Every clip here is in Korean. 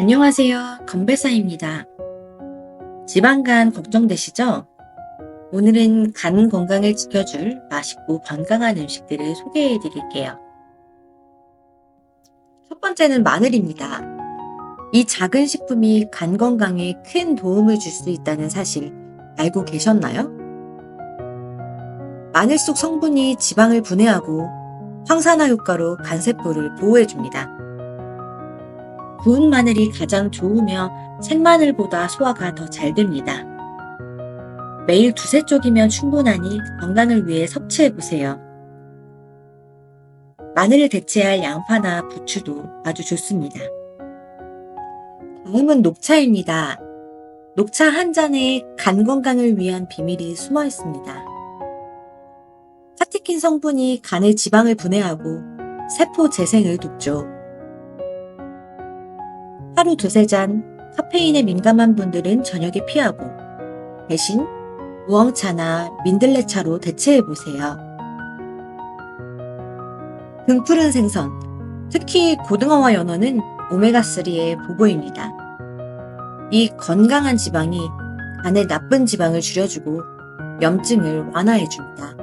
안녕하세요. 건배사입니다. 지방간 걱정되시죠? 오늘은 간 건강을 지켜줄 맛있고 건강한 음식들을 소개해 드릴게요. 첫 번째는 마늘입니다. 이 작은 식품이 간 건강에 큰 도움을 줄 수 있다는 사실 알고 계셨나요? 마늘 속 성분이 지방을 분해하고 황산화 효과로 간세포를 보호해줍니다. 구운 마늘이 가장 좋으며 생마늘보다 소화가 더 잘 됩니다. 매일 두세 쪽이면 충분하니 건강을 위해 섭취해 보세요. 마늘을 대체할 양파나 부추도 아주 좋습니다. 다음은 녹차입니다. 녹차 한 잔에 간 건강을 위한 비밀이 숨어 있습니다. 카테킨 성분이 간의 지방을 분해하고 세포 재생을 돕죠. 하루 두세 잔 카페인에 민감한 분들은 저녁에 피하고 대신 우엉차나 민들레차로 대체해보세요. 등푸른 생선, 특히 고등어와 연어는 오메가3의 보고입니다. 이 건강한 지방이 간의 나쁜 지방을 줄여주고 염증을 완화해줍니다.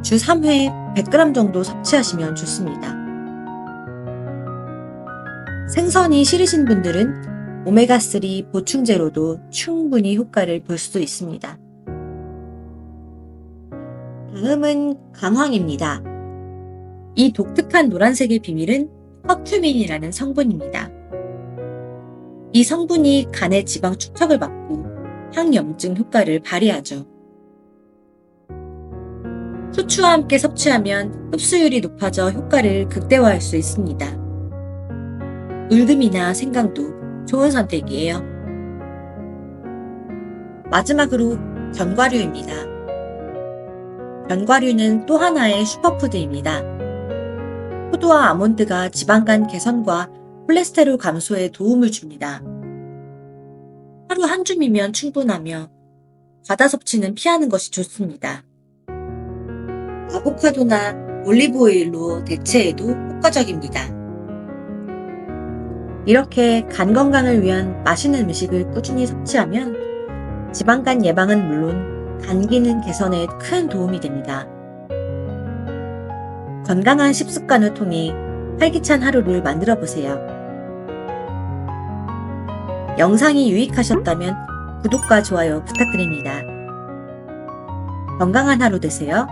주 3회 100g 정도 섭취하시면 좋습니다. 생선이 싫으신 분들은 오메가3 보충제로도 충분히 효과를 볼 수 있습니다. 다음은 강황입니다. 이 독특한 노란색의 비밀은 커큐민이라는 성분입니다. 이 성분이 간의 지방 축적을 막고 항염증 효과를 발휘하죠. 소추와 함께 섭취하면 흡수율이 높아져 효과를 극대화할 수 있습니다. 울금이나 생강도 좋은 선택이에요. 마지막으로 견과류입니다. 견과류는 또 하나의 슈퍼푸드입니다. 포도와 아몬드가 지방간 개선과 콜레스테롤 감소에 도움을 줍니다. 하루 한 줌이면 충분하며 과다 섭취는 피하는 것이 좋습니다. 아보카도나 올리브오일로 대체해도 효과적입니다. 이렇게 간 건강을 위한 맛있는 음식을 꾸준히 섭취하면 지방간 예방은 물론 간 기능 개선에 큰 도움이 됩니다. 건강한 식습관을 통해 활기찬 하루를 만들어 보세요. 영상이 유익하셨다면 구독과 좋아요 부탁드립니다. 건강한 하루 되세요.